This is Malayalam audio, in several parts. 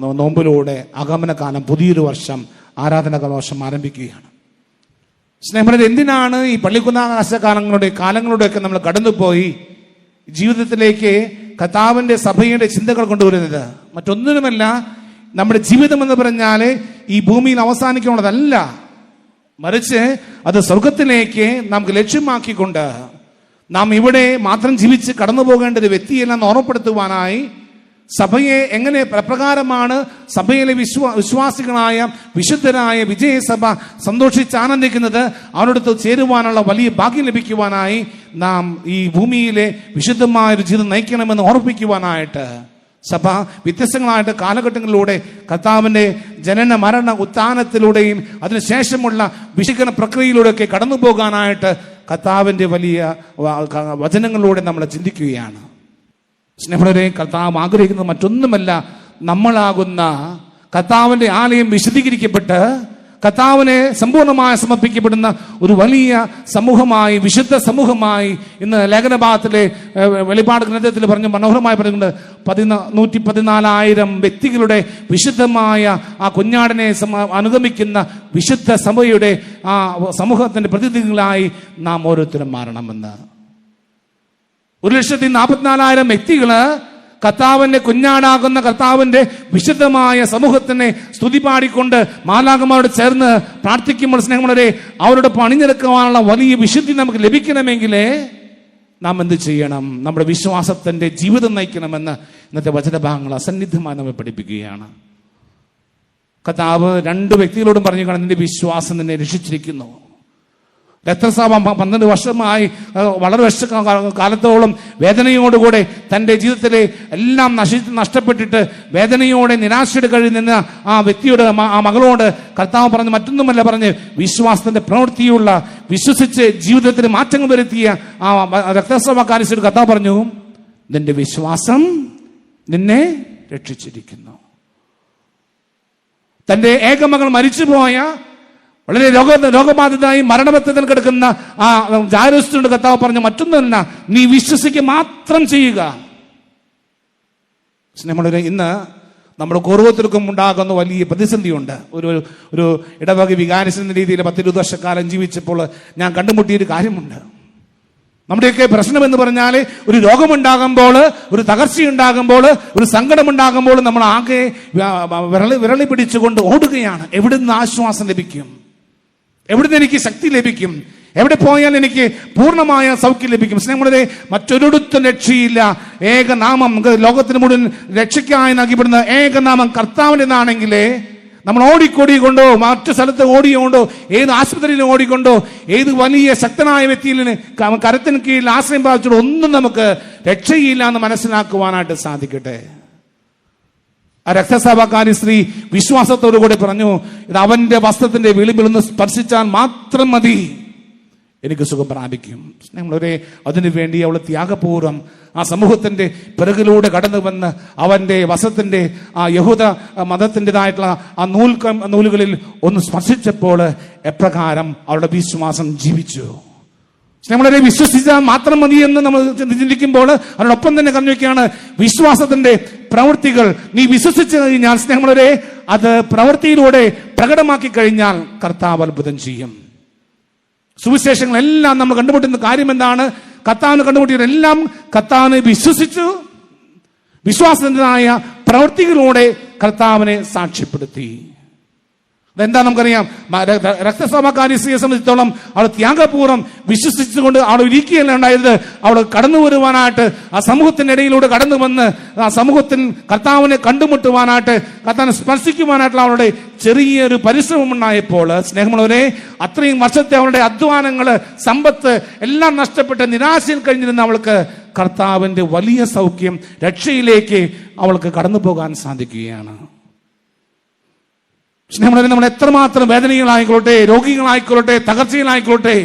നോമ്പിലൂടെ ആഗമനകാലം പുതിയൊരു വർഷം ആരാധന കലോഷം ആരംഭിക്കുകയാണ്. സ്നേഹം എന്തിനാണ് ഈ പള്ളിക്കുന്നാകാശ കാലങ്ങളുടെ കാലങ്ങളുടെയൊക്കെ നമ്മൾ കടന്നുപോയി ജീവിതത്തിലേക്ക് കഥാവിന്റെ സഭയുടെ ചിന്തകൾ കൊണ്ടുവരുന്നത്? മറ്റൊന്നിനുമല്ല നമ്മുടെ ജീവിതം എന്ന് പറഞ്ഞാൽ ഈ ഭൂമിയിൽ അവസാനിക്കാനുള്ളതല്ല മറിച്ച് അത് സ്വർഗത്തിലേക്ക് നമുക്ക് ലക്ഷ്യമാക്കിക്കൊണ്ട് നാം ഇവിടെ മാത്രം ജീവിച്ച് കടന്നു പോകേണ്ട ഒരു വ്യക്തിയെല്ലാം ഓർമ്മപ്പെടുത്തുവാനായി സഭയെ എങ്ങനെ പ്രപ്രകാരമാണ് സഭയിലെ വിശ്വാ വിശ്വാസികളായ വിശുദ്ധരായ വിജയസഭ സന്തോഷിച്ച് ആനന്ദിക്കുന്നത് അവരോടൊത്ത് ചേരുവാനുള്ള വലിയ ഭാഗ്യം ലഭിക്കുവാനായി നാം ഈ ഭൂമിയിലെ വിശുദ്ധമായ ഒരു ജീവിതം നയിക്കണമെന്ന് ഓർമ്മിപ്പിക്കുവാനായിട്ട് സഭ വ്യത്യസ്തങ്ങളായിട്ട് കാലഘട്ടങ്ങളിലൂടെ കർത്താവിന്റെ ജനന മരണ ഉത്ഥാനത്തിലൂടെയും അതിനുശേഷമുള്ള വിശുദ്ധ പ്രക്രിയയിലൂടെയൊക്കെ കടന്നു പോകാനായിട്ട് കർത്താവിന്റെ വലിയ വചനങ്ങളിലൂടെ നമ്മൾ ചിന്തിക്കുകയാണ്. സ്നേഹരെ കർത്താവ് ആഗ്രഹിക്കുന്നത് മറ്റൊന്നുമല്ല നമ്മളാകുന്ന കർത്താവിന്റെ ആലയം വിശദീകരിക്കപ്പെട്ട് കർത്താവിനെ സമ്പൂർണമായി സമർപ്പിക്കപ്പെടുന്ന ഒരു വലിയ സമൂഹമായി വിശുദ്ധ സമൂഹമായി ഇന്ന് ലേഖനഭാഗത്തിലെ വെളിപാട് ഗ്രന്ഥത്തിൽ പറഞ്ഞ് മനോഹരമായി പറയുന്നുണ്ട് പതിനാ നൂറ്റി പതിനാലായിരം വ്യക്തികളുടെ വിശുദ്ധമായ ആ കുഞ്ഞാടിനെ അനുഗമിക്കുന്ന വിശുദ്ധ സഭയുടെ ആ സമൂഹത്തിന്റെ പ്രതിനിധികളായി നാം ഓരോരുത്തരും മാറണമെന്ന്. ഒരു ലക്ഷത്തി നാൽപ്പത്തിനാലായിരം വ്യക്തികൾ കർത്താവിന്റെ കുഞ്ഞാടാകുന്ന കർത്താവിന്റെ വിശുദ്ധമായ സമൂഹത്തിനെ സ്തുതി പാടിക്കൊണ്ട് മാലാകന്മാരോട് ചേർന്ന് പ്രാർത്ഥിക്കുമ്പോൾ സ്നേഹമുള്ളവരെ അവരോട് പണിഞ്ഞെടുക്കുവാനുള്ള വലിയ വിശുദ്ധി നമുക്ക് ലഭിക്കണമെങ്കിലേ നാം എന്ത് ചെയ്യണം? നമ്മുടെ വിശ്വാസത്തിന്റെ ജീവിതം നയിക്കണമെന്ന് ഇന്നത്തെ വചനഭാഗങ്ങൾ അസന്നിധമായി നമ്മെ പഠിപ്പിക്കുകയാണ്. കർത്താവ് രണ്ട് വ്യക്തികളോടും പറഞ്ഞു കാണാൻ നിന്റെ വിശ്വാസം നിന്നെ രക്ഷിച്ചിരിക്കുന്നു. രക്തസ്രാവം പന്ത്രണ്ട് വർഷമായി വളരെ വർഷ കാലത്തോളം വേദനയോടുകൂടെ തന്റെ ജീവിതത്തിലെ എല്ലാം നശി നഷ്ടപ്പെട്ടിട്ട് വേദനയോടെ നിരാശയുടെ നിന്ന ആ വ്യക്തിയോട് ആ മകളോട് കർത്താവ് പറഞ്ഞ് മറ്റൊന്നുമല്ല പറഞ്ഞ് വിശ്വാസത്തിന്റെ പ്രവൃത്തിയുള്ള വിശ്വസിച്ച് ജീവിതത്തിൽ മാറ്റങ്ങൾ വരുത്തിയ ആ വ- രക്തസ്രാവക്കാരിച്ചൊരു കർത്താവ് പറഞ്ഞു നിന്റെ വിശ്വാസം നിന്നെ രക്ഷിച്ചിരിക്കുന്നു. തന്റെ ഏകമകൾ മരിച്ചുപോയ വളരെ രോഗ രോഗബാധിതനായി മരണബദ്ധത്തിൽ കിടക്കുന്ന ആ ജാരസ്തുണ്ട് കർത്താവ് പറഞ്ഞ മറ്റൊന്നല്ല നീ വിശ്വസിക്കുക മാത്രം ചെയ്യുക. നമ്മളൊരു ഇന്ന് നമ്മുടെ കുറുവത്തിൽക്കും ഉണ്ടാകുന്ന വലിയ പ്രതിസന്ധിയുണ്ട്. ഒരു ഒരു ഇടവക വികാരിച്ചെന്ന രീതിയിൽ പത്തിരുപത് വർഷക്കാലം ജീവിച്ചപ്പോൾ ഞാൻ കണ്ടുമുട്ടിയ ഒരു കാര്യമുണ്ട്. നമ്മുടെയൊക്കെ പ്രശ്നം എന്ന് പറഞ്ഞാൽ ഒരു രോഗമുണ്ടാകുമ്പോൾ ഒരു തകർച്ചയുണ്ടാകുമ്പോൾ ഒരു സങ്കടമുണ്ടാകുമ്പോൾ നമ്മൾ ആകെ വിരളി വിരളി പിടിച്ചുകൊണ്ട് ഓടുകയാണ്. എവിടുന്ന് ആശ്വാസം ലഭിക്കും? എവിടുന്ന് എനിക്ക് ശക്തി ലഭിക്കും? എവിടെ പോയാൽ എനിക്ക് പൂർണമായ സൗഖ്യം ലഭിക്കും? സ്നേഹമുള്ളത് മറ്റൊരിടത്തും രക്ഷയില്ല. ഏകനാമം ലോകത്തിന് മുഴുവൻ രക്ഷയ്ക്കായി നൽകിപ്പെടുന്ന ഏകനാമം കർത്താവിന്റെതാണെങ്കിലേ നമ്മൾ ഓടിക്കോടി കൊണ്ടോ മറ്റു സ്ഥലത്ത് ഓടിയോണ്ടോ ഏത് ആശുപത്രിയിലും ഓടിക്കൊണ്ടോ ഏത് വലിയ ശക്തനായ വ്യക്തിയിൽ ക- കരത്തിന് കീഴിൽ ആശ്രയം പ്രാപിച്ചിട്ട് ഒന്നും നമുക്ക് രക്ഷയില്ല എന്ന് മനസ്സിലാക്കുവാനായിട്ട് സാധിക്കട്ടെ. ആ രക്തസഭക്കാരി സ്ത്രീ വിശ്വാസത്തോടു കൂടി പറഞ്ഞു ഇത് അവന്റെ വസ്ത്രത്തിന്റെ വിളിമ്പിൽ ഒന്ന് സ്പർശിച്ചാൽ മാത്രം മതി. എനിക്ക് സുഖം പ്രാപിക്കും. സ്നേഹമുള്ളവരെ അതിനുവേണ്ടി അവൾ ത്യാഗപൂർവം ആ സമൂഹത്തിന്റെ പിറകിലൂടെ കടന്നു വന്ന് അവന്റെ വസത്തിന്റെ ആ യഹൂദ മതത്തിന്റെതായിട്ടുള്ള ആ നൂൽ നൂലുകളിൽ ഒന്ന് സ്പർശിച്ചപ്പോൾ എപ്രകാരം അവളുടെ വിശ്വാസം ജീവിച്ചു. നമ്മളെ വിശ്വസിച്ചാൽ മാത്രം മതി എന്ന് നമ്മൾ ചിന്തിക്കുമ്പോൾ അതിനൊപ്പം തന്നെ പറഞ്ഞു വയ്ക്കുകയാണ് വിശ്വാസത്തിന്റെ പ്രവൃത്തികൾ. നീ വിശ്വസിച്ചു കഴിഞ്ഞാൽ സ്നേഹമുള്ളവരെ അത് പ്രവൃത്തിയിലൂടെ പ്രകടമാക്കി കഴിഞ്ഞാൽ കർത്താവ് അത്ഭുതം ചെയ്യും. സുവിശേഷങ്ങളെല്ലാം നമ്മൾ കണ്ടുമുട്ടുന്ന കാര്യം എന്താണ്? കർത്താവിന് കണ്ടുമുട്ടിയതെല്ലാം കർത്താവിനെ വിശ്വസിച്ചു. വിശ്വാസത്തിന്റെതായ പ്രവൃത്തികളിലൂടെ കർത്താവിനെ സാക്ഷ്യപ്പെടുത്തി. അതെന്താ നമുക്കറിയാം? മ- ര- ര- രക്തസ്രാവക്കാരി സ്ത്രീയെ സംബന്ധിച്ചിടത്തോളം അവൾ ത്യാഗപൂർവം വിശ്വസിച്ചുകൊണ്ട് അവൾ ഇരിക്കുകയല്ല ഉണ്ടായത്. അവൾ കടന്നു വരുവാനായിട്ട് ആ സമൂഹത്തിന്റെ ഇടയിലൂടെ കടന്നു വന്ന് ആ സമൂഹത്തിൽ കർത്താവിനെ കണ്ടുമുട്ടുവാനായിട്ട് കർത്താവിനെ സ്പർശിക്കുവാനായിട്ടുള്ള അവളുടെ ചെറിയൊരു പരിശ്രമം ഉണ്ടായപ്പോൾ സ്നേഹമുള്ളവരെ അത്രയും വർഷത്തെ അവളുടെ അധ്വാനങ്ങൾ സമ്പത്ത് എല്ലാം നഷ്ടപ്പെട്ട് നിരാശയിൽ കഴിഞ്ഞിരുന്ന അവൾക്ക് കർത്താവിന്റെ വലിയ സൗഖ്യം രക്ഷയിലേക്ക് അവൾക്ക് കടന്നു പോകാൻ സാധിക്കുകയാണ്. സ്നേഹമുള്ളവരെ നമ്മൾ എത്രമാത്രം വേദനകളായിക്കൊള്ളട്ടെ രോഗികളായിക്കൊള്ളട്ടെ തകർച്ചകളായിക്കൊള്ളട്ടെ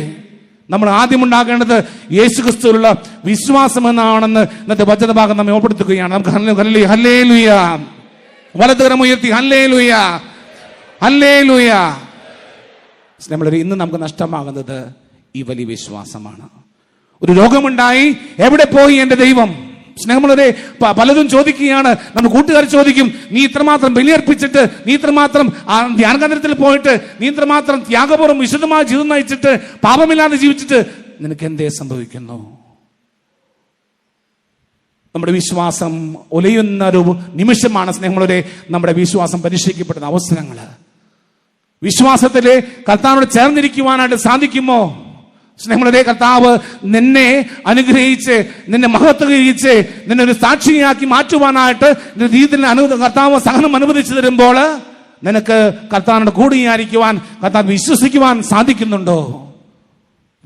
നമ്മൾ ആദ്യം ഉണ്ടാകേണ്ടത് യേശു ക്രിസ്തുവിലുള്ള വിശ്വാസം എന്നാണെന്ന് ഇന്നത്തെ വചനഭാഗം നമ്മെ ഓർപ്പെടുത്തുകയാണ് നമുക്ക് ഹല്ലേ- വലതുകരം ഉയർത്തി ഹല്ലേ ഇന്ന് നമുക്ക് നഷ്ടമാകുന്നത് ഈ വലിയ വിശ്വാസമാണ്. ഒരു രോഗമുണ്ടായി എവിടെ പോയി എന്റെ ദൈവം? സ്നേഹമുള്ളവരെ പലതും ചോദിക്കുകയാണ്. നമ്മുടെ കൂട്ടുകാർ ചോദിക്കും നീ ഇത്രമാത്രം ബലിയർപ്പിച്ചിട്ട് നീ ഇത്രമാത്രം ധ്യാനകേന്ദ്രത്തിൽ പോയിട്ട് നീ ഇത്രമാത്രം ത്യാഗപൂർവം വിശുദ്ധമായ ജീവിതം നയിച്ചിട്ട് പാപമില്ലാതെ ജീവിച്ചിട്ട് നിനക്ക് എന്തേ സംഭവിക്കുന്നു? നമ്മുടെ വിശ്വാസം ഒലയുന്ന ഒരു നിമിഷമാണ് സ്നേഹമുള്ളവരെ നമ്മുടെ വിശ്വാസം പരീക്ഷിക്കപ്പെടുന്ന അവസരങ്ങൾ വിശ്വാസത്തിലെ കർത്താവിനോട് ചേർന്നിരിക്കുവാനായിട്ട് സാധിക്കുമോ? സ്നേഹമുള്ളവരെ കർത്താവ് നിന്നെ അനുഗ്രഹിച്ച് നിന്നെ മഹത്വീകരിച്ച് നിന്നെ ഒരു സാക്ഷിയാക്കി മാറ്റുവാനായിട്ട് ജീവിതത്തിൽ അനു കർത്താവ് സഹനം അനുവദിച്ചു തരുമ്പോൾ നിനക്ക് കർത്താവിനോട് കൂടിയായിരിക്കുവാൻ കർത്താവ് വിശ്വസിക്കുവാൻ സാധിക്കുന്നുണ്ടോ?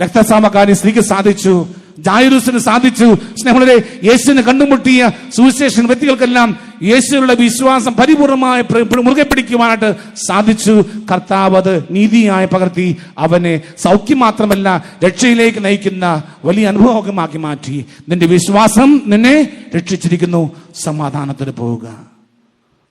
രക്തസാമക്കാരി സ്ത്രീക്ക് സാധിച്ചു. ജായുരുസിന് സാധിച്ചു. സ്നേഹമുള്ളവരെ യേശുവിനെ കണ്ടുമുട്ടിയ സുവിശേഷൻ വ്യക്തികൾക്കെല്ലാം യേശുവിലുള്ള വിശ്വാസം പരിപൂർണമായി പ്ര- പ്ര- മുറുകെ പിടിക്കുവാനായിട്ട് സാധിച്ചു. കർത്താവ് അത് നീതിയായി പകർത്തി അവനെ സൗഖ്യം മാത്രമല്ല രക്ഷയിലേക്ക് നയിക്കുന്ന വലിയ അനുഭവമാക്കി മാറ്റി. നിന്റെ വിശ്വാസം നിന്നെ രക്ഷിച്ചിരിക്കുന്നു. സമാധാനത്തിന് പോവുക.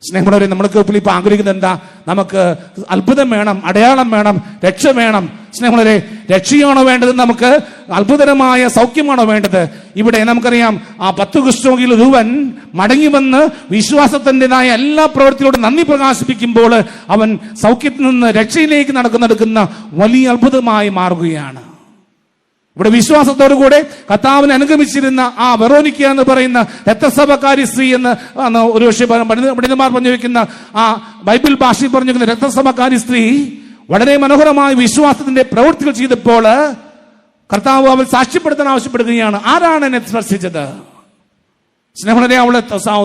സ്നേഹമുള്ളവരെ നമ്മൾക്ക് ഇപ്പോൾ ഇപ്പൊ ആഗ്രഹിക്കുന്നത് എന്താ? നമുക്ക് അത്ഭുതം വേണം അടയാളം വേണം രക്ഷ വേണം. സ്നേഹമുള്ളവരെ രക്ഷയാണോ വേണ്ടത്? നമുക്ക് അത്ഭുതകരമായ സൗഖ്യമാണോ വേണ്ടത്? ഇവിടെ നമുക്കറിയാം ആ പത്ത് കുഷ്ഠോഗിൽ ഒരുവൻ മടങ്ങി വന്ന് വിശ്വാസത്തിന്റെതായ എല്ലാ പ്രവൃത്തിയോടും നന്ദി പ്രകാശിപ്പിക്കുമ്പോൾ അവൻ സൗഖ്യത്തിൽ നിന്ന് രക്ഷയിലേക്ക് നടക്കുന്ന വലിയ അത്ഭുതമായി മാറുകയാണ്. ഇവിടെ വിശ്വാസത്തോടു കൂടെ കർത്താവിനെ അനുഗമിച്ചിരുന്ന ആ വെറോനിക്ക എന്ന് പറയുന്ന രക്തസഭക്കാരി സ്ത്രീ എന്ന് ഒരു പക്ഷേ പണ്ഡിത- പണ്ഡിതന്മാർ പറഞ്ഞു വെക്കുന്ന ആ ബൈബിൾ ഭാഷയിൽ പറഞ്ഞു വെക്കുന്ന രക്തസഭക്കാരി സ്ത്രീ വളരെ മനോഹരമായ വിശ്വാസത്തിന്റെ പ്രവൃത്തികൾ ചെയ്തപ്പോൾ കർത്താവ് അവൾ സാക്ഷ്യപ്പെടുത്താൻ ആവശ്യപ്പെടുകയാണ്. ആരാണ് എന്നെ സ്പർശിച്ചത്? സ്നേഹനെ അവളെ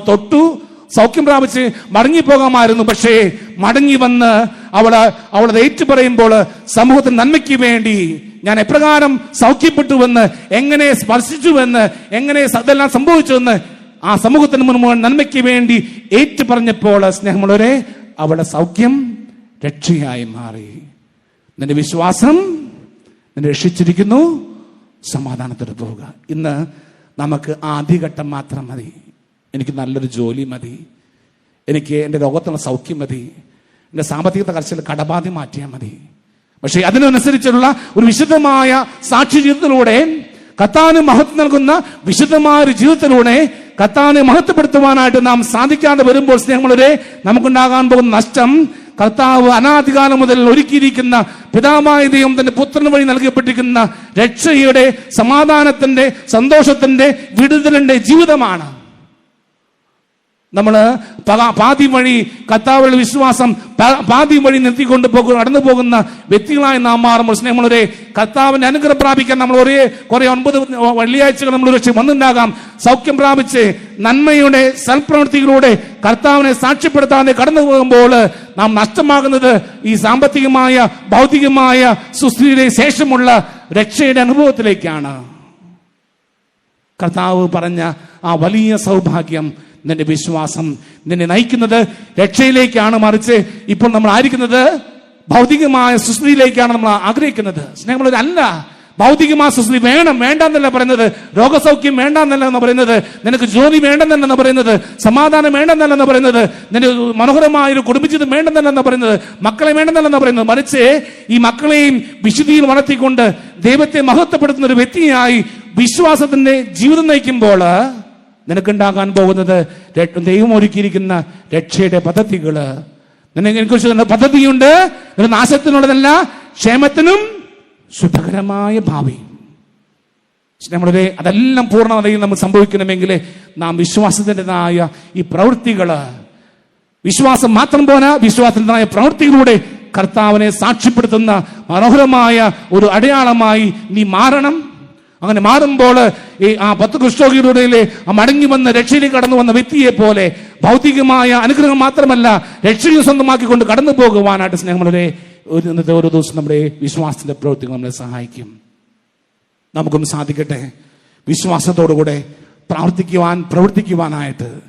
തൊട്ടു സൗഖ്യം പ്രാപിച്ച് മടങ്ങി പോകാമായിരുന്നു പക്ഷേ മടങ്ങി വന്ന് അവൾ അവളത് ഏറ്റു പറയുമ്പോൾ സമൂഹത്തിന് നന്മയ്ക്ക് വേണ്ടി ഞാൻ എപ്രകാരം സൗഖ്യപ്പെട്ടുവെന്ന് എങ്ങനെ സ്പർശിച്ചുവെന്ന് എങ്ങനെ അതെല്ലാം സംഭവിച്ചുവെന്ന് ആ സമൂഹത്തിന് മുൻപ് നന്മയ്ക്ക് വേണ്ടി ഏറ്റു പറഞ്ഞപ്പോൾ സ്നേഹമുള്ളവരെ അവളുടെ സൗഖ്യം രക്ഷയായി മാറി. നിന്റെ വിശ്വാസം നിന്നെ രക്ഷിച്ചിരിക്കുന്നു. സമാധാനത്തോടെ പോവുക. ഇന്ന് നമുക്ക് ആദ്യഘട്ടം മാത്രം മതി. എനിക്ക് നല്ലൊരു ജോലി മതി. എനിക്ക് എന്റെ രോഗത്തുള്ള സൗഖ്യം മതി. എന്റെ സാമ്പത്തിക തകർച്ചയിൽ കടബാധി മാറ്റിയാൽ മതി. പക്ഷേ അതിനനുസരിച്ചുള്ള ഒരു വിശുദ്ധമായ സാക്ഷി ജീവിതത്തിലൂടെ കത്താന് മഹത്വം നൽകുന്ന വിശുദ്ധമായ ഒരു ജീവിതത്തിലൂടെ കത്താനെ മഹത്വപ്പെടുത്തുവാനായിട്ട് നാം സാധിക്കാതെ വരുമ്പോൾ സ്നേഹമുള്ളവരെ നമുക്കുണ്ടാകാൻ പോകുന്ന നഷ്ടം കർത്താവ് അനാധികാലം മുതൽ ഒരുക്കിയിരിക്കുന്ന പിതാമായ ദൈവം തന്റെ പുത്രൻ വഴി നൽകപ്പെട്ടിരിക്കുന്ന രക്ഷയുടെ സമാധാനത്തിന്റെ സന്തോഷത്തിന്റെ വിടുതലിന്റെ ജീവിതമാണ്. നമ്മൾ പാതി വഴി കത്താവുള്ള വിശ്വാസം പാതി വഴി നിർത്തിക്കൊണ്ട് പോകുന്ന നടന്നു പോകുന്ന വ്യക്തികളായി നാം മാറുമ്പോൾ സ്നേഹമുള്ളവരെ കർത്താവിന്റെ അനുഗ്രഹം പ്രാപിക്കാൻ നമ്മൾ ഒരേ കുറെ ഒൻപത് വെള്ളിയാഴ്ചകൾ നമ്മൾ ഒരു വന്നുണ്ടാകാം സൗഖ്യം പ്രാപിച്ച് നന്മയുടെ സൽപ്രവൃത്തികളിലൂടെ കർത്താവിനെ സാക്ഷ്യപ്പെടുത്താതെ കടന്നു പോകുമ്പോൾ നാം നഷ്ടമാകുന്നത് ഈ സാമ്പത്തികമായ ഭൗതികമായ സുസ്ഥിതിയുടെ ശേഷമുള്ള രക്ഷയുടെ അനുഭവത്തിലേക്കാണ്. കർത്താവ് പറഞ്ഞ ആ വലിയ സൗഭാഗ്യം നിന്റെ വിശ്വാസം നിന്നെ നയിക്കുന്നത് രക്ഷയിലേക്കാണ് മറിച്ച് ഇപ്പോൾ നമ്മൾ ആയിരിക്കുന്നത് ഭൗതികമായ സുസ്ഥിതിയിലേക്കാണ് നമ്മൾ ആഗ്രഹിക്കുന്നത്. സ്നേഹമുള്ളവർ അല്ല ഭൗതികമായ സുസ്ഥിതി വേണം വേണ്ട എന്നല്ല പറയുന്നത്. രോഗസൗഖ്യം വേണ്ട എന്നല്ല എന്ന് പറയുന്നത്. നിനക്ക് ജോലി വേണ്ടെന്നല്ല പറയുന്നത്. സമാധാനം വേണ്ടെന്നല്ല പറയുന്നത്. നിന്റെ മനോഹരമായ ഒരു കുടുംബജീവിതം വേണ്ടെന്നല്ല പറയുന്നത്. മക്കളെ വേണ്ടെന്നല്ല പറയുന്നത്. മറിച്ച് ഈ മക്കളെയും വിശുദ്ധിയിൽ വളർത്തിക്കൊണ്ട് ദൈവത്തെ മഹത്വപ്പെടുത്തുന്ന ഒരു വ്യക്തിയായി വിശ്വാസത്തിന്റെ ജീവിതം നയിക്കുമ്പോൾ നിനക്കുണ്ടാകാൻ പോകുന്നത് ദൈവം ഒരുക്കിയിരിക്കുന്ന രക്ഷയുടെ പദ്ധതികൾ. നിനക്കുറിച്ച് പദ്ധതിയുണ്ട്. ഒരു നാശത്തിനുള്ളതല്ല ക്ഷേമത്തിനും സുഖകരമായ ഭാവി. നമ്മളുടെ അതെല്ലാം പൂർണതയിൽ നമ്മൾ സംഭവിക്കണമെങ്കിൽ നാം വിശ്വാസത്തിന്റെതായ ഈ പ്രവൃത്തികൾ വിശ്വാസം മാത്രം പോരാ വിശ്വാസത്തിന്റെതായ പ്രവൃത്തിയിലൂടെ കർത്താവിനെ സാക്ഷ്യപ്പെടുത്തുന്ന മനോഹരമായ ഒരു അടയാളമായി നീ മാറണം. അങ്ങനെ മാറുമ്പോൾ ഈ ആ പത്ത് കുഷ്ഠോഗിയുടെ ആ മടങ്ങി വന്ന രക്ഷയിൽ കടന്നു വന്ന വ്യക്തിയെ പോലെ ഭൗതികമായ അനുഗ്രഹം മാത്രമല്ല രക്ഷയിൽ സ്വന്തമാക്കിക്കൊണ്ട് കടന്നു പോകുവാനായിട്ട് സ്നേഹമുള്ളവരെ ഒരു ഇന്നത്തെ ഓരോ ദിവസം നമ്മുടെ വിശ്വാസത്തിന്റെ പ്രവൃത്തികൾ നമ്മളെ സഹായിക്കും. നമുക്കും സാധിക്കട്ടെ. വിശ്വാസത്തോടുകൂടെ പ്രാർത്ഥിക്കുവാൻ പ്രവർത്തിക്കുവാനായിട്ട്.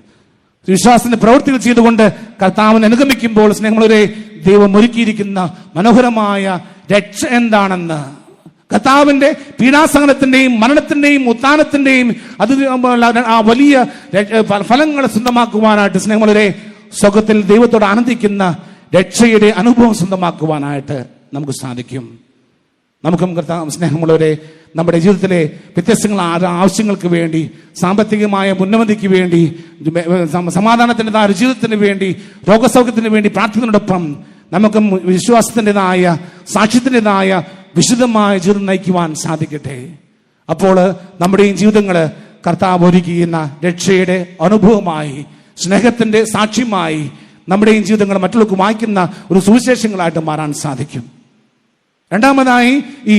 വിശ്വാസത്തിന്റെ പ്രവൃത്തികൾ ചെയ്തുകൊണ്ട് കർത്താവിനെ അനുഗമിക്കുമ്പോൾ സ്നേഹമുള്ളവരെ ദൈവം ഒരുക്കിയിരിക്കുന്ന മനോഹരമായ രക്ഷ എന്താണെന്ന് കർത്താവിന്റെ പീഡാസഹനത്തിന്റെയും മരണത്തിന്റെയും ഉത്ഥാനത്തിന്റെയും അത് ആ വലിയ ഫലങ്ങളെ സ്വന്തമാക്കുവാനായിട്ട് സ്നേഹമുള്ളവരെ സ്വകത്തിൽ ദൈവത്തോട് ആനന്ദിക്കുന്ന രക്ഷയുടെ അനുഭവം സ്വന്തമാക്കുവാനായിട്ട് നമുക്ക് സാധിക്കും. നമുക്കും കർത്താവ് സ്നേഹമുള്ളവരെ നമ്മുടെ ജീവിതത്തിലെ വ്യത്യസ്തങ്ങളായ ആവശ്യങ്ങൾക്ക് വേണ്ടി സാമ്പത്തികമായ ഉന്നമതിക്ക് വേണ്ടി സമ- സമാധാനത്തിന്റെതായ ജീവിതത്തിന് വേണ്ടി രോഗസൗഖ്യത്തിന് വേണ്ടി പ്രാർത്ഥനയോടൊപ്പം നമുക്കും വിശ്വാസത്തിന്റെതായ സാക്ഷ്യത്തിന്റെതായ വിശുദ്ധമായ ജീവിതം നയിക്കുവാൻ സാധിക്കട്ടെ. അപ്പോൾ നമ്മുടെയും ജീവിതങ്ങൾ കർത്താവ് ഒരുക്കിയുന്ന രക്ഷയുടെ അനുഭവമായി സ്നേഹത്തിന്റെ സാക്ഷ്യമായി നമ്മുടെയും ജീവിതങ്ങൾ മറ്റുള്ളവർക്ക് വായിക്കുന്ന ഒരു സുവിശേഷങ്ങളായിട്ട് മാറാൻ സാധിക്കും. രണ്ടാമതായി ഈ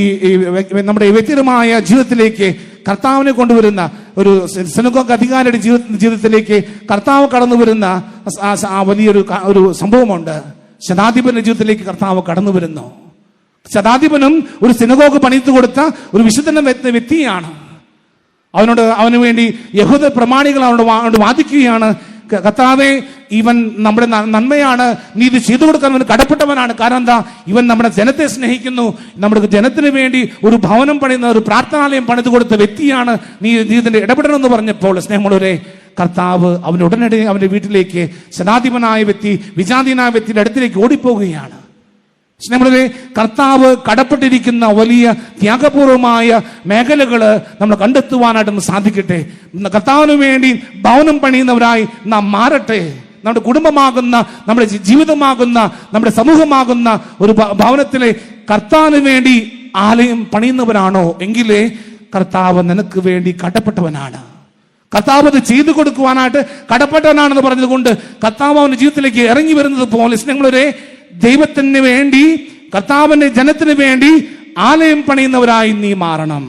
നമ്മുടെ വ്യക്തിപരമായ ജീവിതത്തിലേക്ക് കർത്താവിനെ കൊണ്ടുവരുന്ന ഒരു സെനഗോഗ് അധികാരിയുടെ ജീവിത ജീവിതത്തിലേക്ക് കർത്താവ് കടന്നു വരുന്ന വലിയൊരു ഒരു സംഭവമുണ്ട്. ശതാധിപന്റെ ജീവിതത്തിലേക്ക് കർത്താവ് കടന്നു വരുന്നു ശതാധിപനും ഒരു സിനഗോഗ് പണിത്തു കൊടുത്ത ഒരു വിശുദ്ധന വ്യക്തിയാണ്. അവനോട് അവന് വേണ്ടി യഹൂദ പ്രമാണികൾ അവനോട് വാദിക്കുകയാണ്. കത്താവേ ഇവൻ നമ്മുടെ നന്മയാണ്. നീ ഇത് ചെയ്തു കൊടുക്കാൻ അവന് കടപ്പെട്ടവനാണ്. കാരണം എന്താ? ഇവൻ നമ്മുടെ ജനത്തെ സ്നേഹിക്കുന്നു. നമ്മുടെ ജനത്തിന് വേണ്ടി ഒരു ഭവനം പണിയുന്ന ഒരു പ്രാർത്ഥനാലയം പണിതു കൊടുത്ത വ്യക്തിയാണ് നീ നീ ഇതിന്റെ ഇടപെടണമെന്ന് പറഞ്ഞപ്പോൾ സ്നേഹമുള്ളവരെ കർത്താവ് അവൻ ഉടനടി അവന്റെ വീട്ടിലേക്ക് ശതാധിപനായ വ്യക്തി വിജാതീനായ വ്യക്തിയുടെ അടുത്തേക്ക് ഓടിപ്പോവുകയാണ് സ്നേഹമുള്ളവരെ കർത്താവ് കടപ്പെട്ടിരിക്കുന്ന വലിയ ത്യാഗപൂർവമായ മേഖലകൾ നമ്മൾ കണ്ടെത്തുവാനായിട്ട് സാധിക്കട്ടെ. കർത്താവിന് വേണ്ടി ഭവനം പണിയുന്നവരായി നാം മാറട്ടെ. നമ്മുടെ കുടുംബമാകുന്ന നമ്മുടെ ജീവിതമാകുന്ന നമ്മുടെ സമൂഹമാകുന്ന ഒരു ഭവനത്തിലെ കർത്താവിന് വേണ്ടി ആലയം പണിയുന്നവരാണോ? എങ്കിലേ കർത്താവ് നിനക്ക് വേണ്ടി കടപ്പെട്ടവനാണ്. കർത്താവ് അത് ചെയ്തു കൊടുക്കുവാനായിട്ട് കടപ്പെട്ടവനാണെന്ന് പറഞ്ഞതുകൊണ്ട് കർത്താവ് അവന്റെ ജീവിതത്തിലേക്ക് ഇറങ്ങി വരുന്നത് പോലെ സ്നേഹങ്ങളൊരെ ദൈവത്തിന് വേണ്ടി കർത്താവിന്റെ ജനത്തിന് വേണ്ടി ആലയം പണിയുന്നവരായി നീ മാറണം.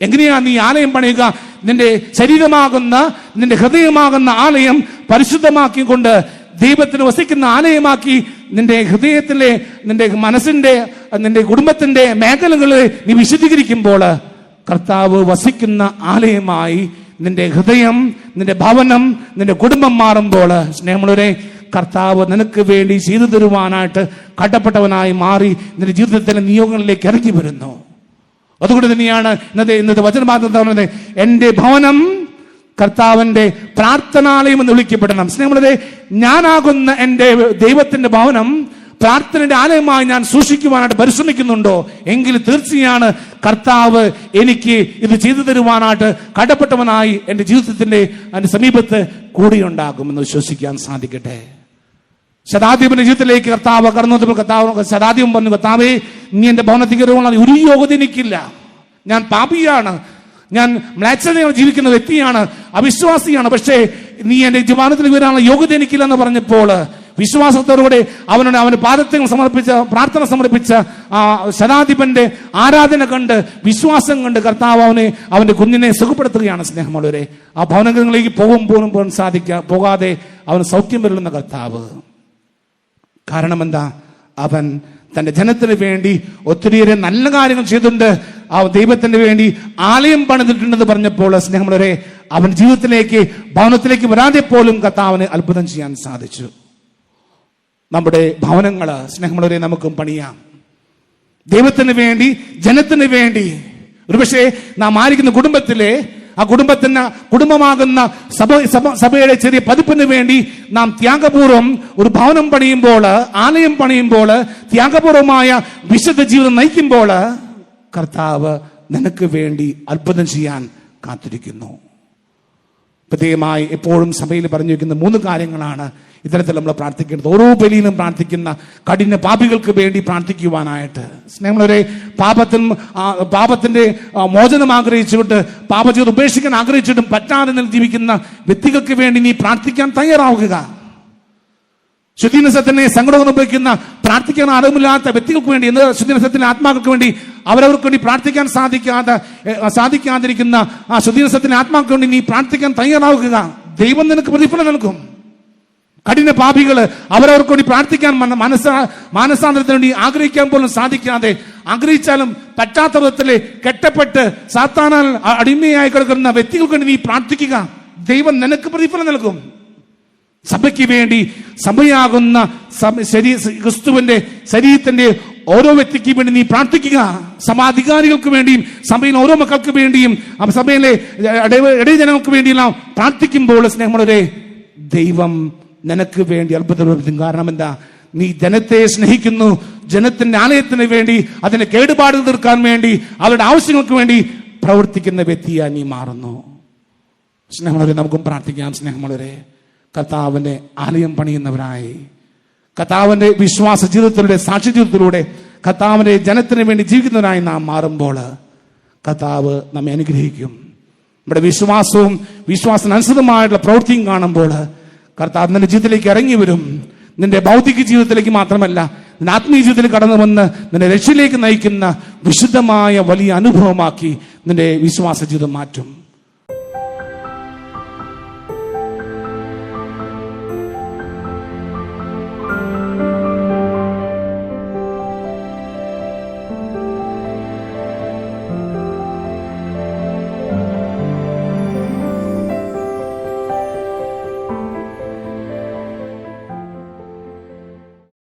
എങ്ങനെയാ നീ ആലയം പണിയുക? നിന്റെ ശരീരമാകുന്ന നിന്റെ ഹൃദയമാകുന്ന ആലയം പരിശുദ്ധമാക്കിക്കൊണ്ട് ദൈവത്തിന് വസിക്കുന്ന ആലയമാക്കി നിന്റെ ഹൃദയത്തിലെ നിന്റെ മനസ്സിന്റെ നിന്റെ കുടുംബത്തിന്റെ മേഖലകളെ നീ വിശദീകരിക്കുമ്പോൾ കർത്താവ് വസിക്കുന്ന ആലയമായി നിന്റെ ഹൃദയം നിന്റെ ഭവനം നിന്റെ കുടുംബം മാറുമ്പോൾ സ്നേഹമുള്ളവരെ കർത്താവ് നിനക്ക് വേണ്ടി ചെയ്തു തരുവാനായിട്ട് കടപ്പെട്ടവനായി മാറി നിന്റെ ജീവിതത്തിലെ നിയോഗങ്ങളിലേക്ക് ഇറങ്ങി വരുന്നു. അതുകൊണ്ട് തന്നെയാണ് ഇന്നത്തെ ഇന്നത്തെ വചനഭാഗം പറയുന്നത് എന്റെ ഭവനം കർത്താവിന്റെ പ്രാർത്ഥനാലയം എന്ന് വിളിക്കപ്പെടണം. സ്നേഹമുള്ളത് ഞാനാകുന്ന എന്റെ ദൈവത്തിന്റെ ഭവനം പ്രാർത്ഥനയുടെ ആലയമായി ഞാൻ സൂക്ഷിക്കുവാനായിട്ട് പരിശ്രമിക്കുന്നുണ്ടോ? എങ്കിൽ തീർച്ചയാണ് കർത്താവ് എനിക്ക് ഇത് ചെയ്തു തരുവാനായിട്ട് കടപ്പെട്ടവനായി എന്റെ ജീവിതത്തിന്റെ അതിന്റെ സമീപത്ത് കൂടിയുണ്ടാകുമെന്ന് വിശ്വസിക്കാൻ സാധിക്കട്ടെ. ശതാധിപന്റെ ജീവിതത്തിലേക്ക് കർത്താവ് കടന്നു കർത്താവ് ശതാധിപൻ പറഞ്ഞു കർത്താവേ നീ എന്റെ ഭവനത്തിൽ ഒരു യോഗ്യത എനിക്കില്ല. ഞാൻ പാപിയാണ്. ഞാൻ മ്ലാച്ഛതയിൽ ജീവിക്കുന്ന വ്യക്തിയാണ്. അവിശ്വാസിയാണ്. പക്ഷേ നീ എന്റെ ഭവനത്തിൽ വരാനുള്ള യോഗ്യത എനിക്കില്ല എന്ന് പറഞ്ഞപ്പോൾ വിശ്വാസത്തോടുകൂടെ അവനോട് അവന് പാദത്തിൽ സമർപ്പിച്ച പ്രാർത്ഥന സമർപ്പിച്ച ആ ശതാധിപന്റെ ആരാധന കണ്ട് വിശ്വാസം കണ്ട് കർത്താവ് അവനെ അവന്റെ കുഞ്ഞിനെ സുഖപ്പെടുത്തുകയാണ് സ്നേഹമുള്ളവരെ ആ ഭവനങ്ങളിലേക്ക് പോകും പോലും പോകാൻ സാധിക്കാ പോകാതെ അവന് സൗഖ്യം വരുന്ന കർത്താവ്. കാരണം എന്താ അവൻ തന്റെ ജനത്തിന് വേണ്ടി ഒത്തിരിയേറെ നല്ല കാര്യങ്ങൾ ചെയ്തിട്ടുണ്ട്. ആ ദൈവത്തിന് വേണ്ടി ആലയം പണിതിട്ടുണ്ടെന്ന് പറഞ്ഞപ്പോൾ സ്നേഹമുള്ളവരെ അവൻ ജീവിതത്തിലേക്ക് ഭവനത്തിലേക്ക് വരാതെ പോലും കർത്താവിന് അത്ഭുതം ചെയ്യാൻ സാധിച്ചു. നമ്മുടെ ഭവനങ്ങൾ സ്നേഹമുള്ളവരെ നമുക്കും പണിയാം. ദൈവത്തിന് വേണ്ടി ജനത്തിന് വേണ്ടി ഒരുപക്ഷെ നാം ആയിരിക്കുന്ന കുടുംബത്തിലെ ആ കുടുംബത്തിന് കുടുംബമാകുന്ന സഭ സഭ സഭയുടെ ചെറിയ പതിപ്പിന് വേണ്ടി നാം ത്യാഗപൂർവം ഒരു ഭവനം പണിയുമ്പോൾ ആലയം പണിയുമ്പോൾ ത്യാഗപൂർവമായ വിശുദ്ധ ജീവിതം നയിക്കുമ്പോൾ കർത്താവ് നിനക്ക് വേണ്ടി അത്ഭുതം ചെയ്യാൻ കാത്തിരിക്കുന്നു. പ്രത്യേകമായി എപ്പോഴും സഭയിൽ പറഞ്ഞു വയ്ക്കുന്ന മൂന്ന് കാര്യങ്ങളാണ് ഇത്തരത്തിൽ നമ്മൾ പ്രാർത്ഥിക്കേണ്ടത്. ഓരോ ബലിയിലും പ്രാർത്ഥിക്കുന്ന കഠിന പാപികൾക്ക് വേണ്ടി പ്രാർത്ഥിക്കുവാനായിട്ട്. സ്നേഹമുള്ളവരെ പാപത്തിൽ പാപത്തിന്റെ മോചനം ആഗ്രഹിച്ചുകൊണ്ട് പാപജീവിതം ഉപേക്ഷിക്കാൻ ആഗ്രഹിച്ചിട്ടും പറ്റാതെ ജീവിക്കുന്ന വ്യക്തികൾക്ക് വേണ്ടി നീ പ്രാർത്ഥിക്കാൻ തയ്യാറാവുക. ശുദ്ധീനസത്തിനെ സങ്കടം അനുഭവിക്കുന്ന പ്രാർത്ഥിക്കാൻ അറിവില്ലാത്ത വ്യക്തികൾക്ക് വേണ്ടി എന്ന് ശുദ്ധീനസത്തിലെ ആത്മാക്കൾക്ക് വേണ്ടി അവരവർക്ക് വേണ്ടി പ്രാർത്ഥിക്കാൻ സാധിക്കാതെ സാധിക്കാതിരിക്കുന്ന ആ ശുദ്ധീനസത്തിലെ ആത്മാക്കൾക്ക് വേണ്ടി നീ പ്രാർത്ഥിക്കാൻ തയ്യാറാവുക. ദൈവം നിനക്ക് പ്രതിഫലം നൽകും. കഠിന പാപികൾ അവരവർക്ക് വേണ്ടി പ്രാർത്ഥിക്കാൻ മനസ്സ മാനസാന്തരത്തിന് വേണ്ടി ആഗ്രഹിക്കാൻ പോലും സാധിക്കാതെ ആഗ്രഹിച്ചാലും പറ്റാത്ത വിധത്തിൽ കെട്ടപ്പെട്ട് സാത്താനാൽ അടിമയായി കിടക്കുന്ന വ്യക്തികൾക്ക് വേണ്ടി നീ പ്രാർത്ഥിക്കുക. ദൈവം നിനക്ക് പ്രതിഫലം നൽകും. സഭയ്ക്ക് വേണ്ടി സഭയാകുന്ന ക്രിസ്തുവിന്റെ ശരീരത്തിന്റെ ഓരോ വ്യക്തിക്കും വേണ്ടി നീ പ്രാർത്ഥിക്കുക. സഭാധികാരികൾക്ക് വേണ്ടിയും സഭയിലെ ഓരോ മക്കൾക്ക് വേണ്ടിയും സഭയിലെ ഇടയ- ജനങ്ങൾക്ക് വേണ്ടിയെല്ലാം പ്രാർത്ഥിക്കുമ്പോൾ സ്നേഹമുള്ളവരെ ദൈവം നിനക്ക് വേണ്ടി അത്ഭുതം കാരണം എന്താ? നീ ജനത്തെ സ്നേഹിക്കുന്നു ജനത്തിന്റെ ആലയത്തിന് വേണ്ടി അതിന്റെ കേടുപാട് തീർക്കാൻ വേണ്ടി അവരുടെ ആവശ്യങ്ങൾക്ക് വേണ്ടി പ്രവർത്തിക്കുന്ന വ്യക്തിയാ നീ മാറുന്നു. സ്നേഹമുള്ളവരെ നമുക്കും പ്രാർത്ഥിക്കാം. സ്നേഹമുള്ളവരെ കർത്താവിന്റെ ആലയം പണിയുന്നവരായി. കർത്താവിന്റെ വിശ്വാസ ജീവിതത്തിലൂടെ സാക്ഷി ജീവിതത്തിലൂടെ കർത്താവിന്റെ ജനത്തിന് വേണ്ടി ജീവിക്കുന്നവരായി നാം മാറുമ്പോൾ കർത്താവ് നമ്മെ അനുഗ്രഹിക്കും. നമ്മുടെ വിശ്വാസവും വിശ്വാസത്തിനനുസൃതമായിട്ടുള്ള പ്രവൃത്തിയും കാണുമ്പോൾ കർത്താവ് നിന്റെ ജീവിതത്തിലേക്ക് ഇറങ്ങി വരും. നിന്റെ ഭൗതിക ജീവിതത്തിലേക്ക് മാത്രമല്ല നിന്റെ ആത്മീയ ജീവിതത്തിൽ കടന്നു വന്ന് നിന്റെ രക്ഷയിലേക്ക് നയിക്കുന്ന വിശുദ്ധമായ വലിയ അനുഭവമാക്കി നിന്റെ വിശ്വാസ ജീവിതം മാറ്റും.